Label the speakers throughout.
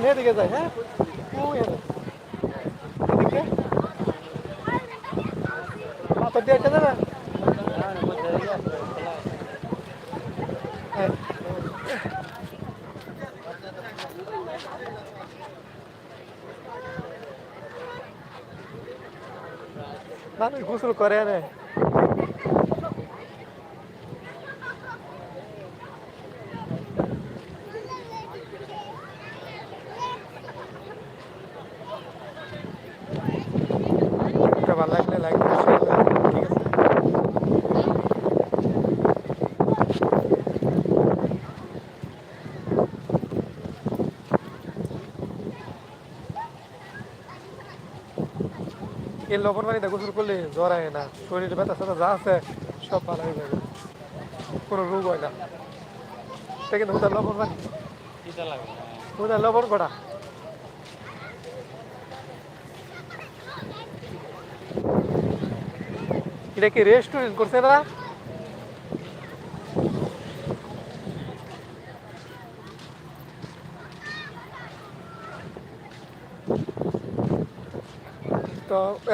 Speaker 1: যায় না এদিকে যায় হ্যাঁ। পাথর দিয়ে একটা যাবে হ্যাঁ। গোসল করে না এটা ভালো লাগলে লাইক ঠিক আছে লবণ পানিতে গোসল করলে জ্বর না। শরীরে ব্যথা সাথে যা আছে সব ভালো হয়ে যাবে কোনো রোগ হয় না। কিন্তু হুদার লবণ পানি হুদার লবণ কটা এটা কি রেস্টুরেন্ট করছে না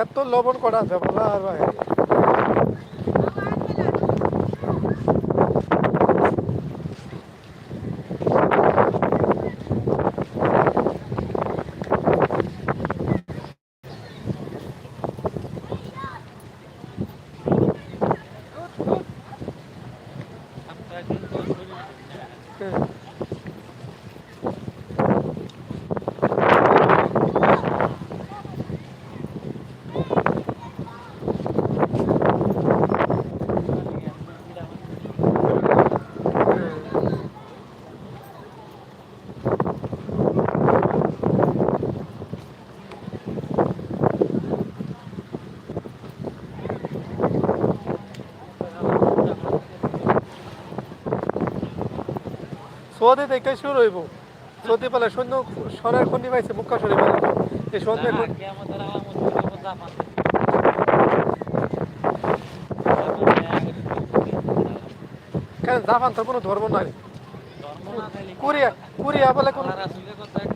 Speaker 1: এত লবণ করা যাবে না আর ভাই সৌদি থেকে শুরু হইব। সৌদি পালে সৈন্য খন্ডি পাইছে মুখ্য শরীর পালে। এই সন্ধ্যে
Speaker 2: জাপান
Speaker 1: কেন জাপান তো কোনো ধর্ম নাই। কোরিয়া কোরিয়া বলে কোনো
Speaker 2: জাপান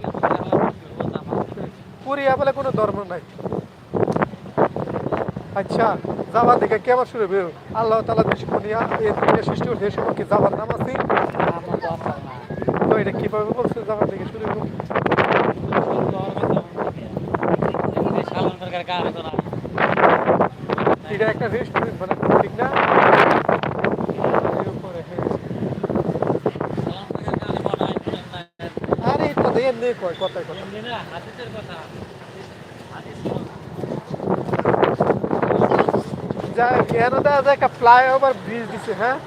Speaker 1: কোরিয়া বলে কোনো ধর্ম নাই। আচ্ছা যাবার দিকে কেমন শুরু আল্লাহ তালা দেশ দুনিয়া এই সৃষ্টি করছে এই সময় কি যাবার নাম আছে
Speaker 2: আমার দরকার না
Speaker 1: তো এটা কীভাবে বলছে? যাবার দিকে শুরু হবে
Speaker 2: সালাম সরকার কার। হতো না
Speaker 1: এটা একটা রেস্টুরেন্ট মানে ঠিক না? আরে, এটা তো এমনি কয়, কথায় কথা
Speaker 2: না
Speaker 1: যা কেন যায় একটা ফ্লাইওভার ব্রিজ দিছে হ্যাঁ?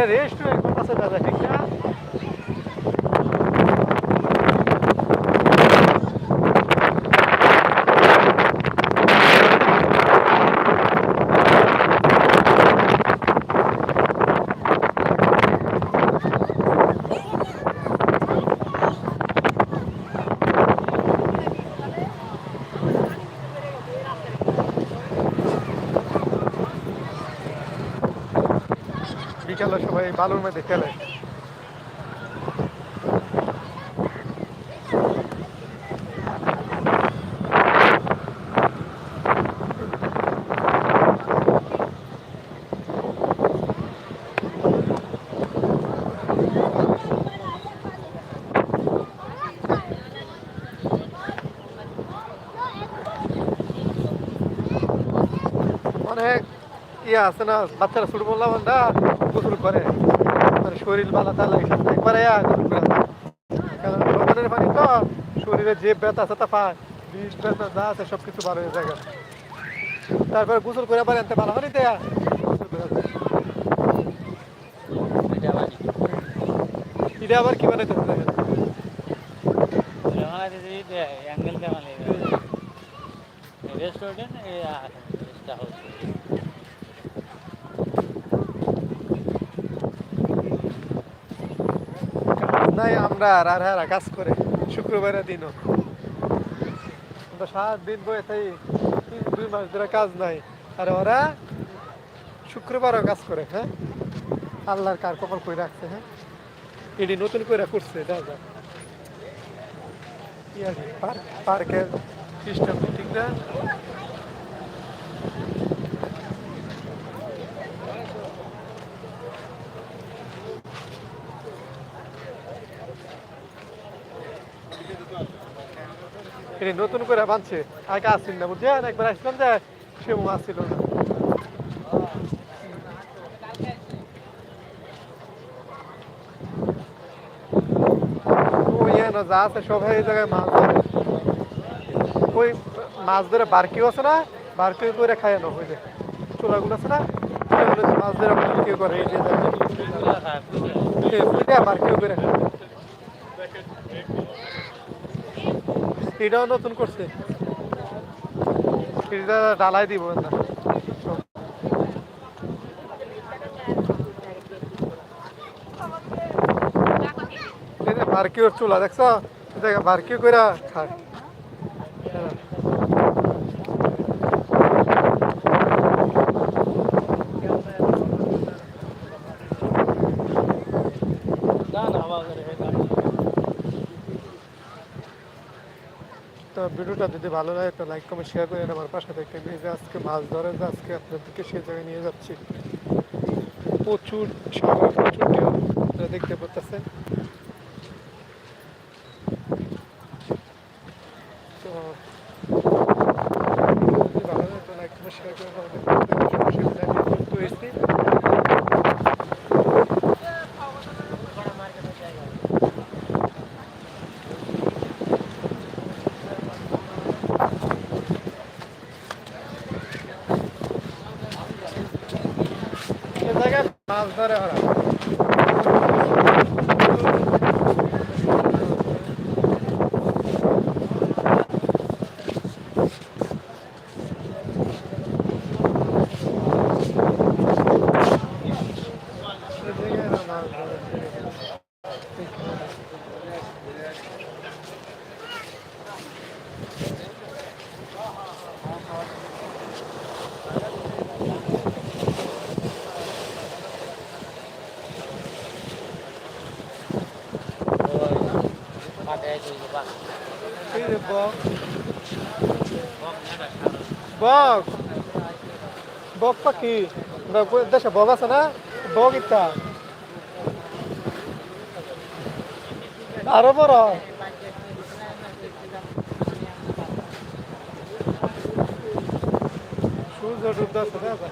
Speaker 1: এটা রেস্টুরেন্ট আছে দাদা ঠিক না বিকালে সবাই বালুর মধ্যে খেলে অনেক ইয়ে আছে না বাচ্চারা ছোট বললাম না গোসল করে মানে শরীর বালা তালা একবারে ইয়া গোসল করে। কারণ লবণের পানি তো, শরীরে যে ব্যথা আছে তা পায়, বিষ ব্যথা যা আছে সব কিছু ভালো হয়ে যায় তারপরে গোসল করে আবার আনতে ভালো পানি দেয়া করে।
Speaker 2: এটা
Speaker 1: আবার কি বানাইতে হবে দেখেন নাই আমরা আর হারা কাজ করে, শুক্রবারের দিনও। আমরা সাত দিন বয়ে তিন, দুই মাস ধরে কাজ নাই। আর ওরা শুক্রবারও কাজ করে হ্যাঁ? আল্লাহর কার কপাল কই রাখছে হ্যাঁ? এটি নতুন করে করছে দেখা যাক পার্কের সিস্টেম ঠিক না? এটি নতুন করে বানছে। আগে আসছিল না বুঝছেন? একবার আসলাম যে সে আসছিল যা আছে সবাই এই জায়গায় মাছ ধরে। ওই মাছ ধরে বারকিও আছে না বারকিও করে খায় না ওই যে চোলাগুলো আছে না মাছ ধরে বারকিও করে এই যে জায়গায়। বারকিও করে খায়। এটাও নতুন করছে। ডালাই দিব না। বারকিউর চুলা দেখছ? দেখ বারকিউ করে খায়। তো ভিডিওটা যদি ভালো লাগে তো লাইক কমেন্ট শেয়ার করে আমার পাশে থেকে এই যে আজকে মাছ ধরে যে আজকে আপনাদেরকে সেই জায়গায় নিয়ে যাচ্ছি। প্রচুর সাগর প্রচুর দেখতে পাচ্ছেন তো যদি ভালো লাগে তো লাইক কমেন্ট শেয়ার করে আমাদের পাশে থেকে যুক্ত হয়েছি এ জায়গায় মাছ ধরে ওরা এ জায়গায় ওরা মাছ ধরে। এই যে বক বক। বক পাখি দেশে বক আছে না? বক ইত্যা আরও বড়। সূর্য ডুবতেছে দেখা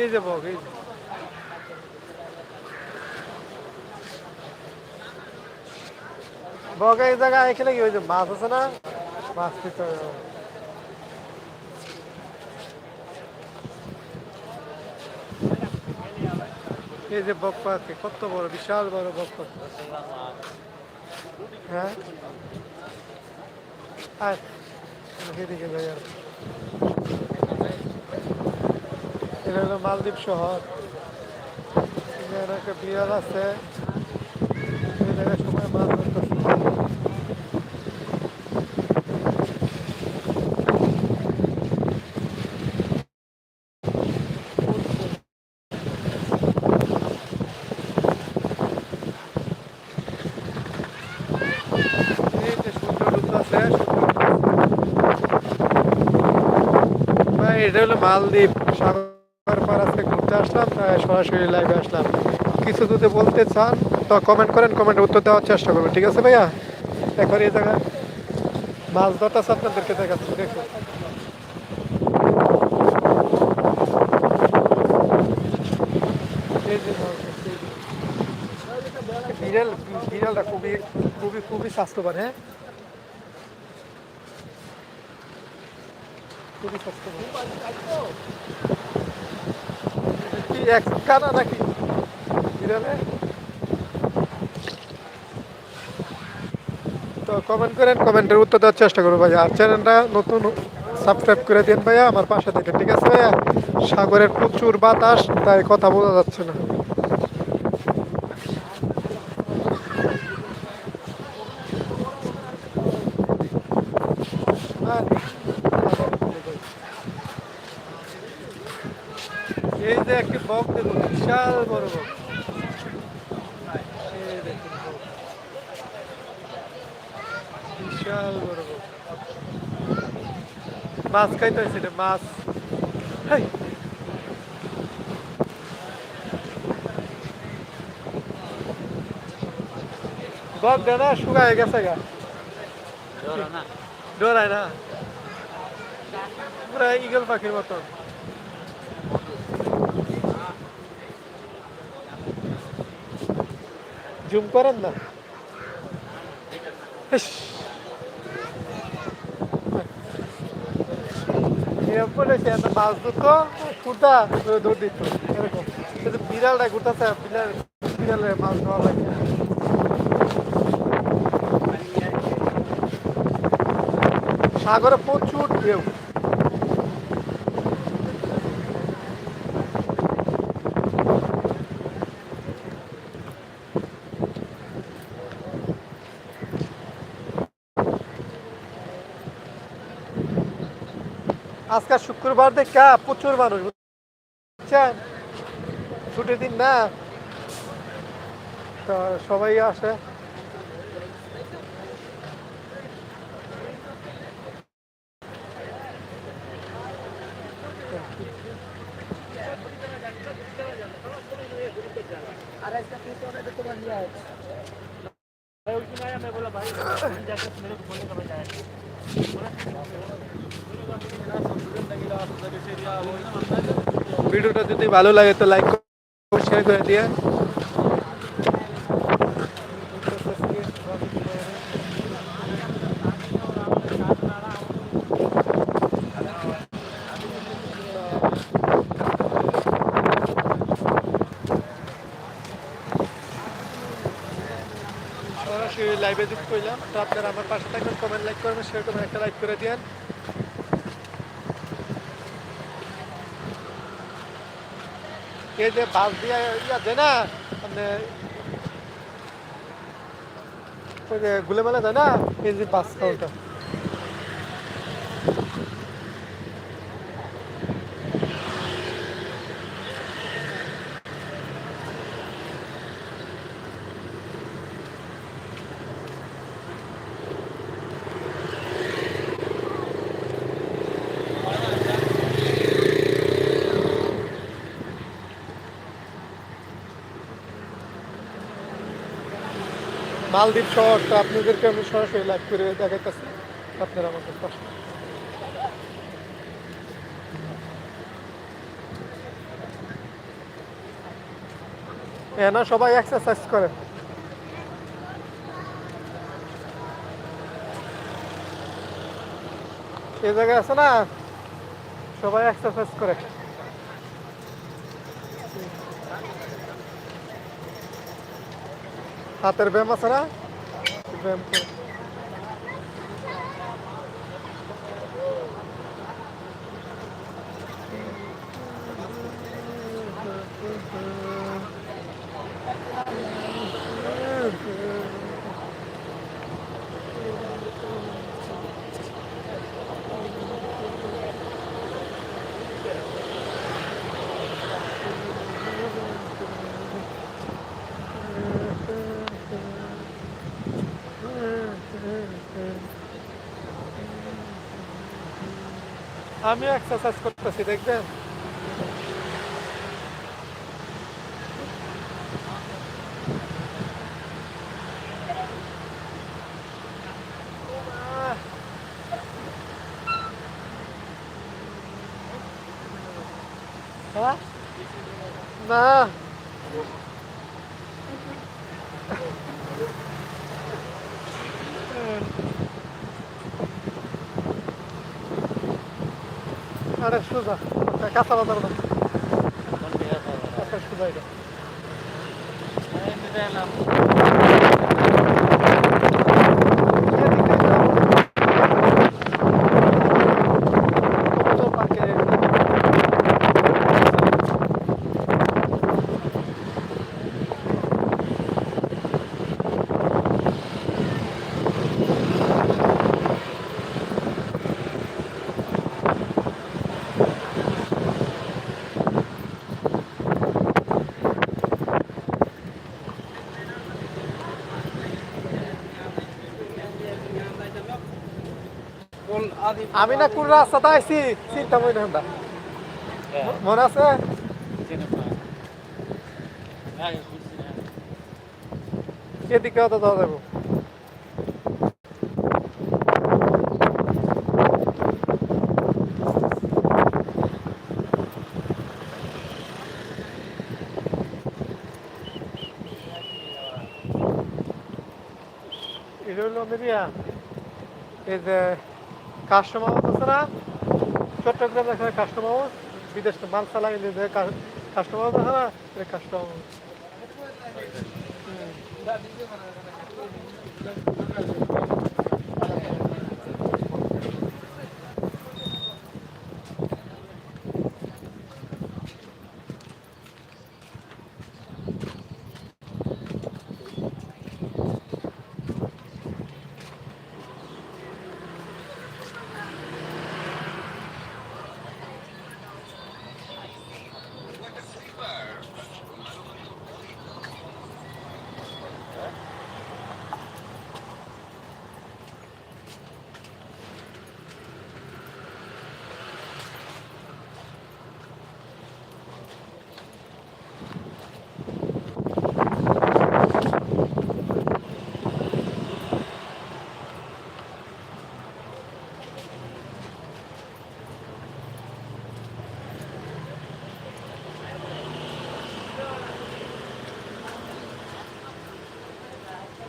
Speaker 1: এই যে বক, এই যে। বগা এই এখানে কি যে মাছ আছে না, মাছ। এই যে বক পাখি, কত বড়, বিশাল বড় বক হ্যাঁ? আয়, এদিকে আর। এটা হলো মালদ্বীপ শহর। একটা আছে। সময় এটা হলো মালদ্বীপ। সাগর পার আজকে ঘুরতে আসলাম সরাসরি লাইভে আসলাম। কিছু যদি বলতে চান তো কমেন্ট করেন কমেন্টে উত্তর দেওয়ার চেষ্টা করবেন ঠিক আছে ভাইয়া? এখন এই জায়গায় মাছ ধরতেছে আপনাদেরকে দেখাচ্ছি ধরছে, বিড়াল বিড়ালটা খুবই খুবই খুবই স্বাস্থ্যবান হ্যাঁ? খুবই স্বাস্থ্যবান। এক কানা নাকি? বিড়ালে? কমেন্ট করেন, কমেন্টের উত্তর দেওয়ার চেষ্টা করব ভাইয়া। আর চ্যানেলটা নতুন সাবস্ক্রাইব করে দিন ভাইয়া, আমার পাশে থেকে ঠিক আছে ভাইয়া? সাগরের প্রচুর বাতাস, তাই কথা বোঝা যাচ্ছে না আর- এই যে একটি বক দিল বিশাল বড় বক এই দেখুন বক। বিশাল বড় মাছ খাইতেছে রে মাছ। হাই। বক দাদা শুকায় গেছে গা।
Speaker 2: না
Speaker 1: ডরায় না। পুরা ইগল পাখির মতন। জুম করেন না ইস। এরকম বলেছে এত মাছ ধরতো কুর্তা ধর দিত, এরকম। কিন্তু বিড়ালটা ঘুরতেছে বিড়াল বিড়ালের মাছ ধরা লাগে। সাগরে প্রচুর ঢেউ। আজকাল শুক্রবার দেখ প্রচুর মানুষ বুঝছেন? ছুটির দিন না? তো সবাই আসে ভিডিওটা যদি ভালো লাগে তো লাইক শেয়ার করে দিয়ে লাইভে যুক্ত করলাম তো আপনারা আমার পাশে থাকবেন কমেন্ট লাইক করবেন করবেন, একটা লাইক করে দিন এই যে বাস দিয়ে ইয়া দেয় না মানে ওই যে গুলেমালা যায় না, এই যে বাস কাউন্টার মালদ্বীপ শহরটা আপনাদেরকে আমি সরাসরি লাইভ করে দেখাইতেছি। আপনারা আমাদের পাশে। এনা সবাই এক্সারসাইজ করে এই জায়গায় আছে না? সবাই এক্সারসাইজ করে। হাতের ব্যায়াম আছে না ব্যায়াম করে আমিও এক্সারসাইজ করতেছি দেখবেন আহ। হ্যাঁ? না আরে সোজা কাঁচা বাজার না
Speaker 2: কোন দিকে যাব?
Speaker 1: এটা
Speaker 2: এমনিতে এলাম
Speaker 1: আমি না কোন রাস্তাতে আইছি চিন্তা মনে না মনে আছে? এদিকে তো যাওয়া যাব। এটা হলো মিডিয়া এই যে কাস্টমার হাউস আছে না? চট্টগ্রাম এখানে কাস্টমার হাউস বিদেশ থেকে মাল চালাই যে কাস্টমার হাউস আছে না? এটা কাস্টমার হাউস।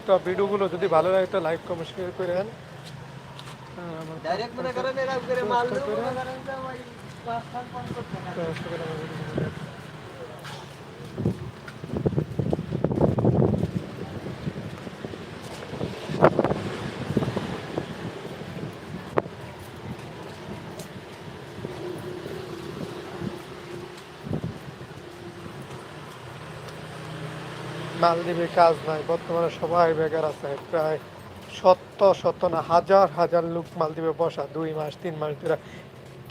Speaker 1: তো ভিডিওগুলো যদি ভালো লাগে তো লাইক কমেন্ট শেয়ার করে দেন।
Speaker 2: ডাইরেক্ট মনে করেন এরা করে মাল
Speaker 1: দেবো না
Speaker 2: মনে করেন ওই পাঁচ সাত পাঁচ করতে না
Speaker 1: কষ্ট করে আমার ভিডিওগুলো দেখেন। মালদ্বীপে কাজ নাই, বর্তমানে সবাই বেকার আছে। প্রায় শত শত না, হাজার হাজার লোক মালদ্বীপে বসা, দুই মাস, তিন মাস ধরে।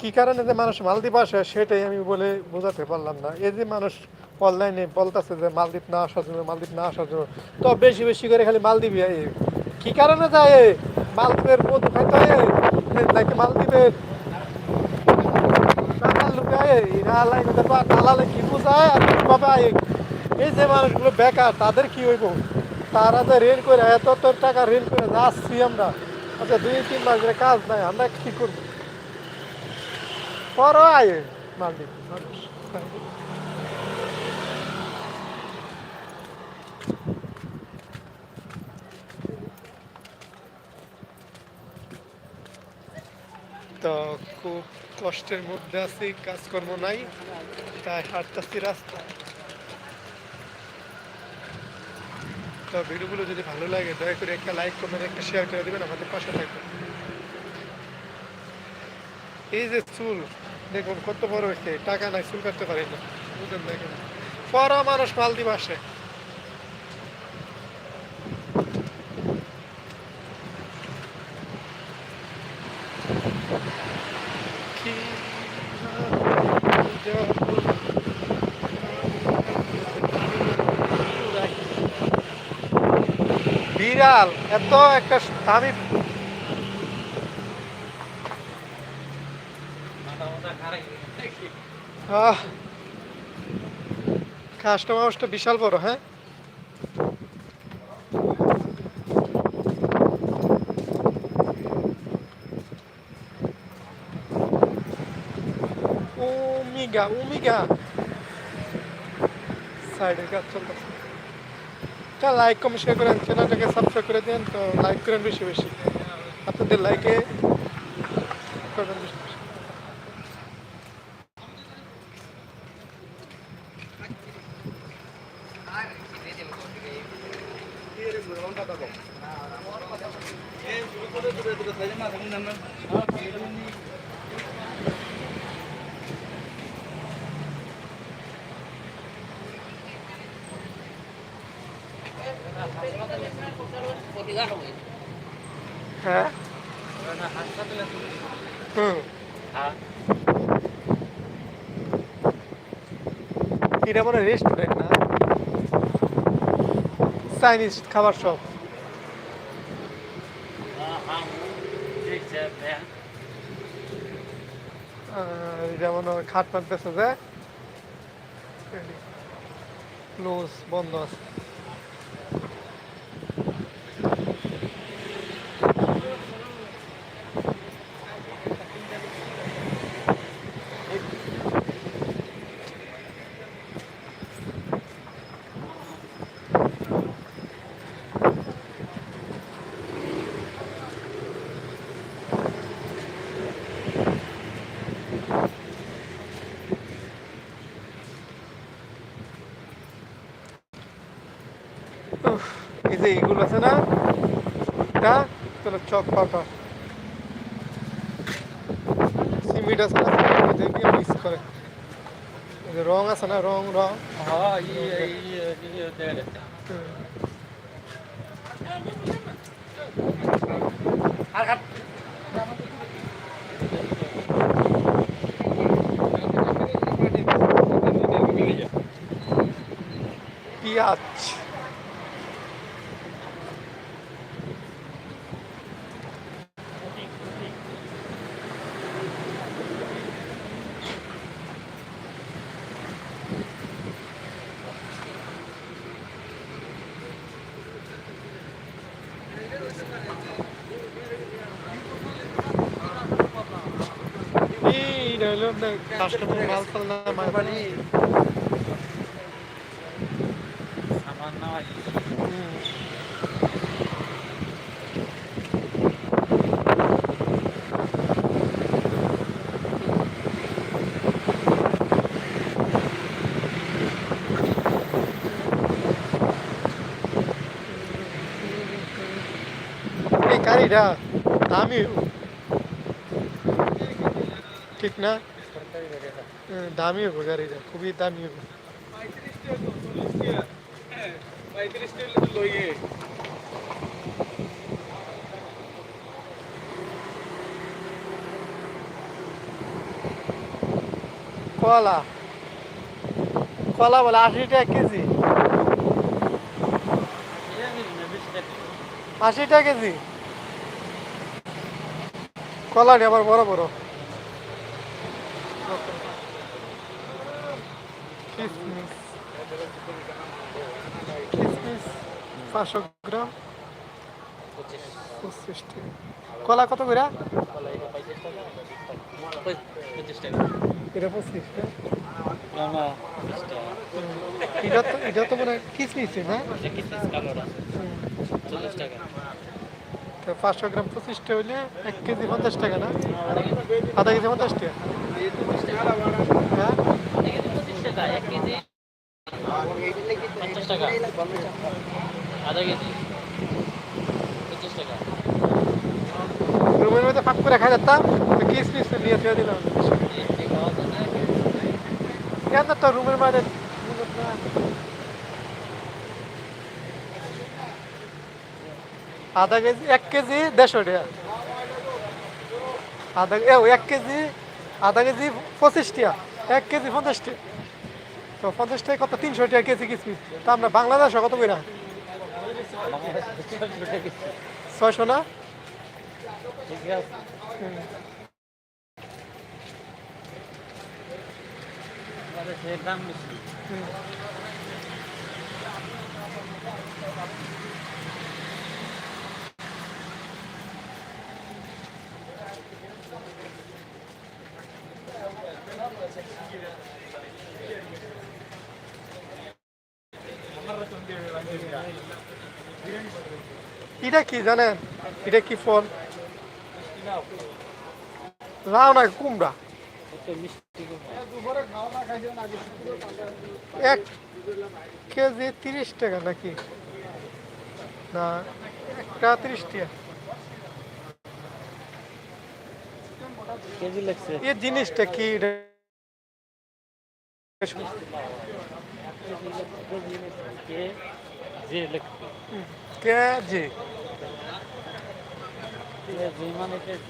Speaker 1: কি কারণে যে মানুষ মালদ্বীপ আসে, সেটাই আমি বলে বোঝাতে পারলাম না। এই যে মানুষ অনলাইনে বলতেছে যে মালদ্বীপ না আসার জন্য, মালদ্বীপ না আসার জন্য, তো বেশি বেশি করে খালি মালদ্বীপে কি কারণে যায় মালদ্বীপের মধু খাইতে নাকি মালদ্বীপের লোকে আয়? এরা লাইনে দেখবা দালালে কি বোঝায়? আর কীভাবে আয়? এই যে মানুষগুলো বেকার, তাদের কি হইব? তারা যে ঋণ করে, এত এত টাকা ঋণ করে যাচ্ছি আমরা। আচ্ছা দুই, তিন মাস ধরে কাজ নাই, আমরা কি করব? পর আয় মালদ্বীপ তো খুব কষ্টের মধ্যে আছি, কাজকর্ম নাই, তাই হাঁটতেছি রাস্তা তো ভিডিওগুলো যদি ভালো লাগে, দয়া করে একটা লাইক কমেন্ট একটা শেয়ার করে দেবেন, আমাদের পাশে থাকবেন। এই যে চুল, দেখুন কত বড় হয়েছে, টাকা নাই, চুল কাটতে পারি না। বুঝলেন দেখেন পরা মানুষ মালদ্বীপ আসে কি বিড়াল এত একটা
Speaker 2: মাথা
Speaker 1: কাস্টমার হাউসটা বিশাল বড় হ্যাঁ? ওমিগা ওমিগা সাইডের কাজ চলতেছে। তা লাইক কম শেয়ার করেন চ্যানেলটাকে সাবস্ক্রাইব করে দেন, তো লাইক করেন বেশি বেশি। আপনাদের লাইকে করবেন বেশি বেশি
Speaker 2: হ্যাঁ
Speaker 1: এটা মনে রেস্টুরেন্ট না? চাইনিজ খাবার সব এটা খাট পাট বেচা যায় ক্লোজ বন্ধ আছে। যে এইগুলো আছে না এটা তোর চক পাতা সিমেন্ট আছে না মিক্স করে রং আছে না রং রং
Speaker 2: হ্যাঁ ইয়ে ইয়ে ইয়ে দেড়
Speaker 1: হুম।
Speaker 2: আর কাট
Speaker 1: পেঁয়াজ এইটা হলো কাস্টমার মাল ফাল না। এই গাড়িটা দামি ঠিক না? দামি হবে গাড়িটা, খুবই দামি হবে কলা। কলা বলে আশি টাকা কেজি। আশি টাকা কেজি। কলাটি আবার বড় বড় কিসমিস কিসমিস পাঁচশো গ্রাম। পঁচিশ কলা কত করে? এটা পঁচিশ
Speaker 2: টাকা।
Speaker 1: এটা তো এটা তো হয় কিসমিস
Speaker 2: টাকা
Speaker 1: পাঁচশো গ্রাম পঁচিশটা হইলে এক কেজি পঞ্চাশ টাকা না? আধা কেজি পঞ্চাশ টাকা। হ্যাঁ
Speaker 2: পঁচিশ টাকা এক কেজি পঞ্চাশ টাকা। আধা কেজি। পঁচিশ টাকা।
Speaker 1: রুমের মধ্যে ফাঁক করে খাই যেতাম তো কিসমিস নিয়ে দিলাম। কেন তো রুমের মধ্যে আধা কেজি, এক কেজি দেড়শো টাকা। আধা এক কেজি, আধা কেজি পঁচিশ টাকা, এক কেজি পঞ্চাশ টাকা। তো পঞ্চাশ টাকা কত? তিনশো টাকা কেজি কিসমিস তা আমরা বাংলাদেশে কত করে? ছয়শো না?
Speaker 2: ঠিক আছে দাম বেশি।
Speaker 1: এটা কি জানেন? এটা কি ফল? লাউ না কুমড়া। এক কেজি তিরিশ টাকা নাকি? না একটা তিরিশ টাকা।
Speaker 2: কেজি লাগছে
Speaker 1: এ জিনিসটা কি?
Speaker 2: কে যে Rejuvenated.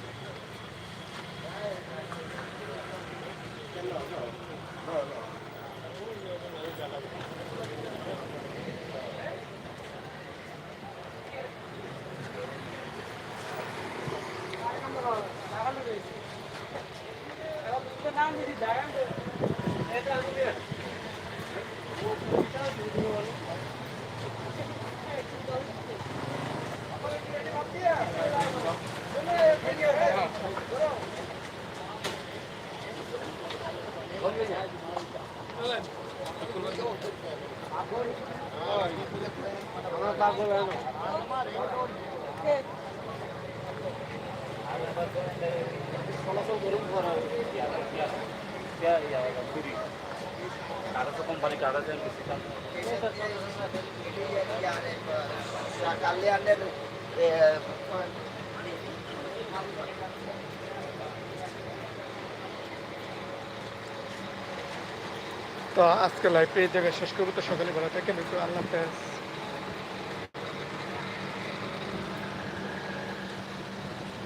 Speaker 1: তো আজকে লাইভটা এই জায়গায় শেষ করব। তো সকালে ভালো থেকে একটু আল্লাহ হাফেজ।